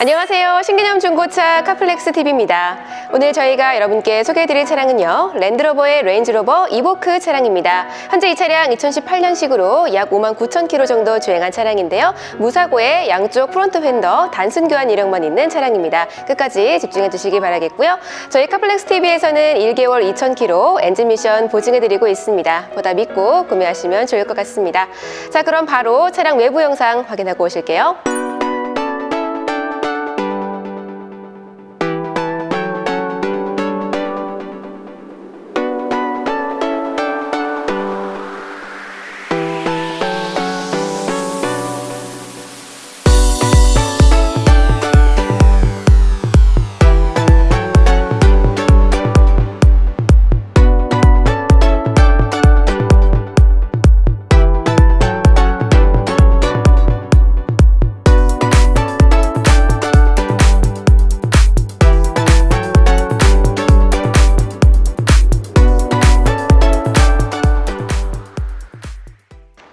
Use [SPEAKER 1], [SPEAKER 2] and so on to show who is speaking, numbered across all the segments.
[SPEAKER 1] 안녕하세요. 신개념 중고차 카플렉스 TV입니다. 오늘 저희가 여러분께 소개해드릴 차량은요. 랜드로버의 레인지로버 이보크 차량입니다. 현재 이 차량 2018년식으로 약 5만 9천 킬로 정도 주행한 차량인데요. 무사고에 양쪽 프론트 휀더 단순 교환 이력만 있는 차량입니다. 끝까지 집중해 주시기 바라겠고요. 저희 카플렉스 TV에서는 1개월 2천 킬로 엔진 미션 보증해드리고 있습니다. 보다 믿고 구매하시면 좋을 것 같습니다. 자, 그럼 바로 차량 외부 영상 확인하고 오실게요.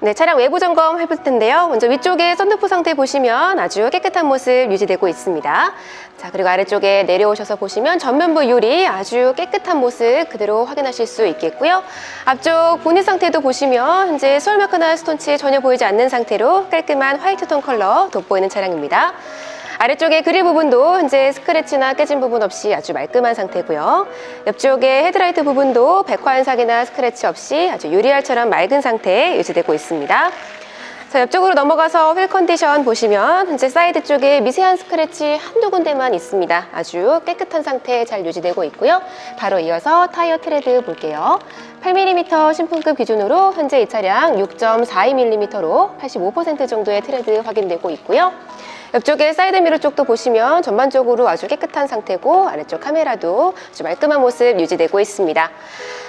[SPEAKER 1] 네, 차량 외부 점검 해볼 텐데요. 먼저 위쪽에 썬루프 상태 보시면 아주 깨끗한 모습 유지되고 있습니다. 자, 그리고 아래쪽에 내려오셔서 보시면 전면부 유리 아주 깨끗한 모습 그대로 확인하실 수 있겠고요. 앞쪽 보닛 상태도 보시면 현재 수월마크나 스톤치 전혀 보이지 않는 상태로 깔끔한 화이트 톤 컬러 돋보이는 차량입니다. 아래쪽에 그릴 부분도 현재 스크래치나 깨진 부분 없이 아주 말끔한 상태고요. 옆쪽에 헤드라이트 부분도 백화현상이나 스크래치 없이 아주 유리알처럼 맑은 상태 유지되고 있습니다. 자, 옆쪽으로 넘어가서 휠 컨디션 보시면 현재 사이드 쪽에 미세한 스크래치 한두 군데만 있습니다. 아주 깨끗한 상태 잘 유지되고 있고요. 바로 이어서 타이어 트레드 볼게요. 8mm 신품급 기준으로 현재 이 차량 6.42mm로 85% 정도의 트레드 확인되고 있고요. 옆쪽에 사이드 미러 쪽도 보시면 전반적으로 아주 깨끗한 상태고 아래쪽 카메라도 아주 말끔한 모습 유지되고 있습니다.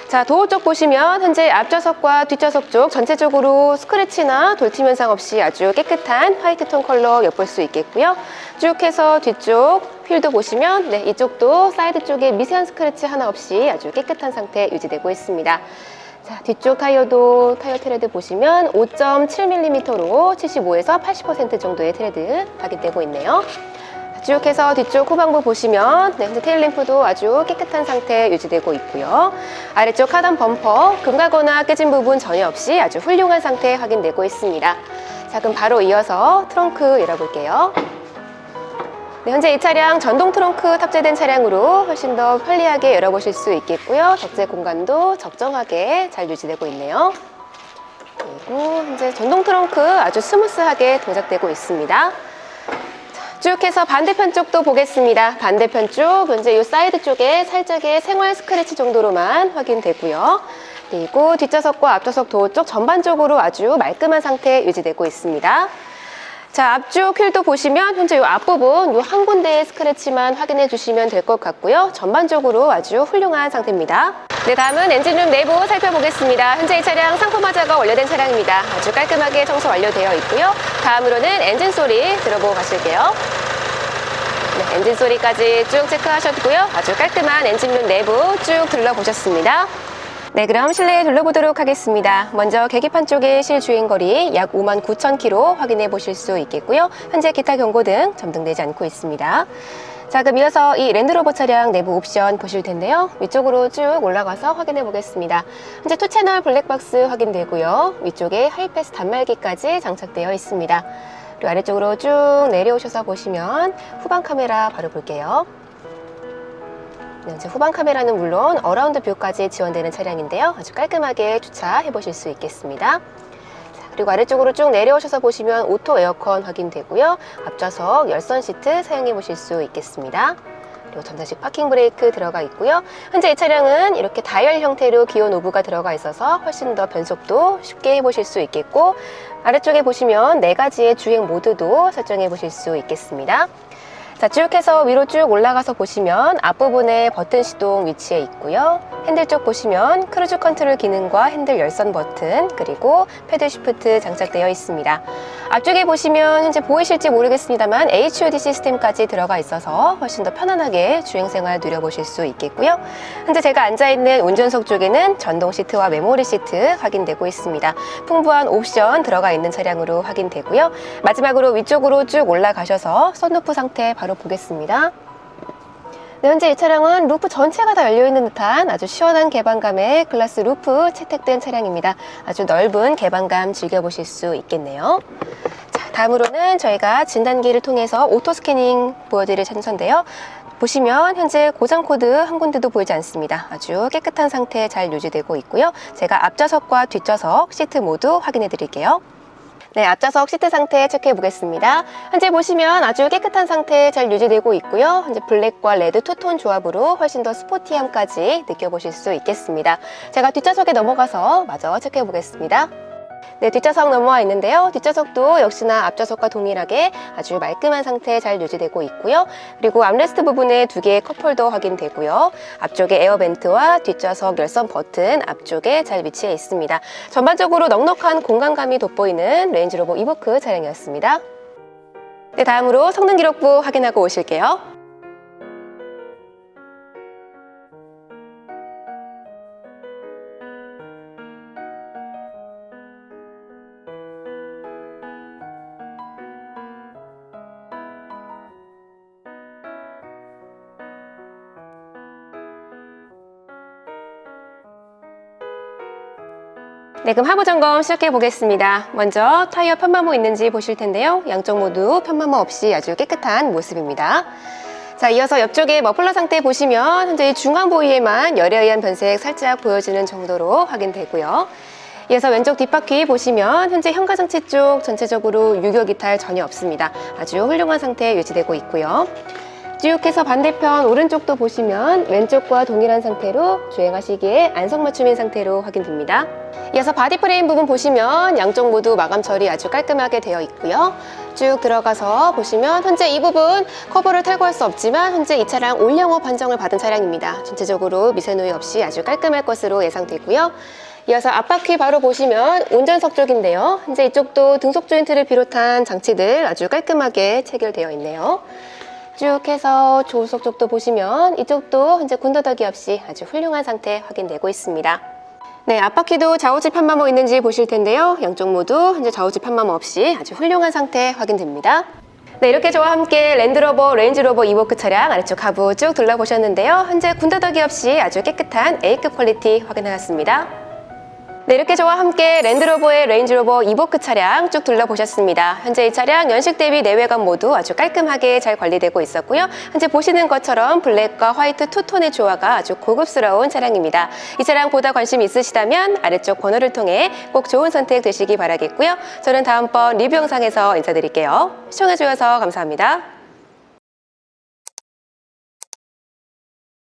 [SPEAKER 1] 자, 도어 쪽 보시면 현재 앞좌석과 뒷좌석 쪽 전체적으로 스크래치나 돌팀 현상 없이 아주 깨끗한 화이트 톤 컬러 엿볼 수 있겠고요. 쭉 해서 뒤쪽 휠도 보시면 네, 이쪽도 사이드 쪽에 미세한 스크래치 하나 없이 아주 깨끗한 상태 유지되고 있습니다. 자, 뒤쪽 타이어도 타이어 트레드 보시면 5.7mm로 75에서 80% 정도의 트레드 확인되고 있네요. 자, 쭉 해서 뒤쪽 후방부 보시면 네, 현재 테일 램프도 아주 깨끗한 상태 유지되고 있고요. 아래쪽 하단 범퍼 금가거나 깨진 부분 전혀 없이 아주 훌륭한 상태 확인되고 있습니다. 자, 그럼 바로 이어서 트렁크 열어볼게요. 네, 현재 이 차량 전동 트렁크 탑재된 차량으로 훨씬 더 편리하게 열어보실 수 있겠고요. 적재 공간도 적정하게 잘 유지되고 있네요. 그리고 현재 전동 트렁크 아주 스무스하게 동작되고 있습니다. 자, 쭉 해서 반대편 쪽도 보겠습니다. 반대편 쪽, 현재 이 사이드 쪽에 살짝의 생활 스크래치 정도로만 확인되고요. 그리고 뒷좌석과 앞좌석 도어 쪽 전반적으로 아주 말끔한 상태 유지되고 있습니다. 자, 앞쪽 휠도 보시면 현재 이 앞부분 이 한 군데의 스크래치만 확인해 주시면 될 것 같고요. 전반적으로 아주 훌륭한 상태입니다. 네, 다음은 엔진룸 내부 살펴보겠습니다. 현재 이 차량 상품화자가 완료된 차량입니다. 아주 깔끔하게 청소 완료되어 있고요. 다음으로는 엔진 소리 들어보고 가실게요. 네, 엔진 소리까지 쭉 체크하셨고요. 아주 깔끔한 엔진룸 내부 쭉 둘러보셨습니다. 네, 그럼 실내에 둘러보도록 하겠습니다. 먼저 계기판 쪽의 실주행 거리 약 5만 9천 킬로 확인해 보실 수 있겠고요. 현재 기타 경고 등 점등되지 않고 있습니다. 자, 그럼 이어서 이 랜드로버 차량 내부 옵션 보실 텐데요. 위쪽으로 쭉 올라가서 확인해 보겠습니다. 현재 투 채널 블랙박스 확인되고요. 위쪽에 하이패스 단말기까지 장착되어 있습니다. 그리고 아래쪽으로 쭉 내려오셔서 보시면 후방 카메라 바로 볼게요. 네, 후방 카메라는 물론 어라운드 뷰까지 지원되는 차량인데요. 아주 깔끔하게 주차해 보실 수 있겠습니다. 자, 그리고 아래쪽으로 쭉 내려오셔서 보시면 오토 에어컨 확인되고요. 앞좌석 열선 시트 사용해 보실 수 있겠습니다. 그리고 전자식 파킹 브레이크 들어가 있고요. 현재 이 차량은 이렇게 다이얼 형태로 기어 노브가 들어가 있어서 훨씬 더 변속도 쉽게 해보실 수 있겠고 아래쪽에 보시면 네 가지의 주행 모드도 설정해 보실 수 있겠습니다. 자, 쭉 해서 위로 쭉 올라가서 보시면 앞부분에 버튼 시동 위치해 있고요. 핸들 쪽 보시면 크루즈 컨트롤 기능과 핸들 열선 버튼 그리고 패드 쉬프트 장착되어 있습니다. 앞쪽에 보시면 현재 보이실지 모르겠습니다만 HUD 시스템까지 들어가 있어서 훨씬 더 편안하게 주행 생활 누려보실 수 있겠고요. 현재 제가 앉아 있는 운전석 쪽에는 전동 시트와 메모리 시트 확인되고 있습니다. 풍부한 옵션 들어가 있는 차량으로 확인되고요. 마지막으로 위쪽으로 쭉 올라가셔서 썬루프 상태 바로 보겠습니다. 네, 현재 이 차량은 루프 전체가 다 열려있는 듯한 아주 시원한 개방감의 글라스 루프 채택된 차량입니다. 아주 넓은 개방감 즐겨보실 수 있겠네요. 자, 다음으로는 저희가 진단기를 통해서 오토 스캐닝 보여드릴 찬선인데요. 보시면 현재 고장 코드 한 군데도 보이지 않습니다. 아주 깨끗한 상태 잘 유지되고 있고요. 제가 앞좌석과 뒷좌석 시트 모두 확인해 드릴게요. 네, 앞좌석 시트 상태 체크해 보겠습니다. 현재 보시면 아주 깨끗한 상태 잘 유지되고 있고요. 현재 블랙과 레드 투톤 조합으로 훨씬 더 스포티함까지 느껴보실 수 있겠습니다. 제가 뒷좌석에 넘어가서 마저 체크해 보겠습니다. 네, 뒷좌석 넘어와 있는데요. 뒷좌석도 역시나 앞좌석과 동일하게 아주 말끔한 상태 잘 유지되고 있고요. 그리고 암레스트 부분에 두 개의 컵홀더 확인되고요. 앞쪽에 에어벤트와 뒷좌석 열선 버튼 앞쪽에 잘 위치해 있습니다. 전반적으로 넉넉한 공간감이 돋보이는 레인지로버 이보크 차량이었습니다. 네, 다음으로 성능 기록부 확인하고 오실게요. 네, 그럼 하부 점검 시작해 보겠습니다. 먼저 타이어 편마모 있는지 보실 텐데요. 양쪽 모두 편마모 없이 아주 깨끗한 모습입니다. 자, 이어서 옆쪽에 머플러 상태 보시면 현재 이 중앙 부위에만 열에 의한 변색 살짝 보여지는 정도로 확인되고요. 이어서 왼쪽 뒷바퀴 보시면 현재 현가장치 쪽 전체적으로 유격 이탈 전혀 없습니다. 아주 훌륭한 상태 유지되고 있고요. 쭉 해서 반대편 오른쪽도 보시면 왼쪽과 동일한 상태로 주행하시기에 안성맞춤인 상태로 확인됩니다. 이어서 바디 프레임 부분 보시면 양쪽 모두 마감 처리 아주 깔끔하게 되어 있고요. 쭉 들어가서 보시면 현재 이 부분 커버를 탈거할 수 없지만 현재 이 차량 올영업 판정을 받은 차량입니다. 전체적으로 미세 누이 없이 아주 깔끔할 것으로 예상되고요. 이어서 앞바퀴 바로 보시면 운전석 쪽인데요. 현재 이쪽도 등속 조인트를 비롯한 장치들 아주 깔끔하게 체결되어 있네요. 쭉 해서 조수석 쪽도 보시면 이쪽도 현재 군더더기 없이 아주 훌륭한 상태 확인되고 있습니다. 네, 앞바퀴도 좌우지 편마모 있는지 보실 텐데요. 양쪽 모두 현재 좌우지 편마모 없이 아주 훌륭한 상태 확인됩니다. 네, 이렇게 저와 함께 랜드로버, 레인지로버 이워크 차량 아래쪽 하부 쭉 둘러보셨는데요. 현재 군더더기 없이 아주 깨끗한 A급 퀄리티 확인해봤습니다. 네, 이렇게 저와 함께 랜드로버의 레인지로버 이보크 차량 쭉 둘러보셨습니다. 현재 이 차량 연식 대비 내외관 모두 아주 깔끔하게 잘 관리되고 있었고요. 현재 보시는 것처럼 블랙과 화이트 투톤의 조화가 아주 고급스러운 차량입니다. 이 차량 보다 관심 있으시다면 아래쪽 번호를 통해 꼭 좋은 선택 되시기 바라겠고요. 저는 다음번 리뷰 영상에서 인사드릴게요. 시청해주셔서 감사합니다.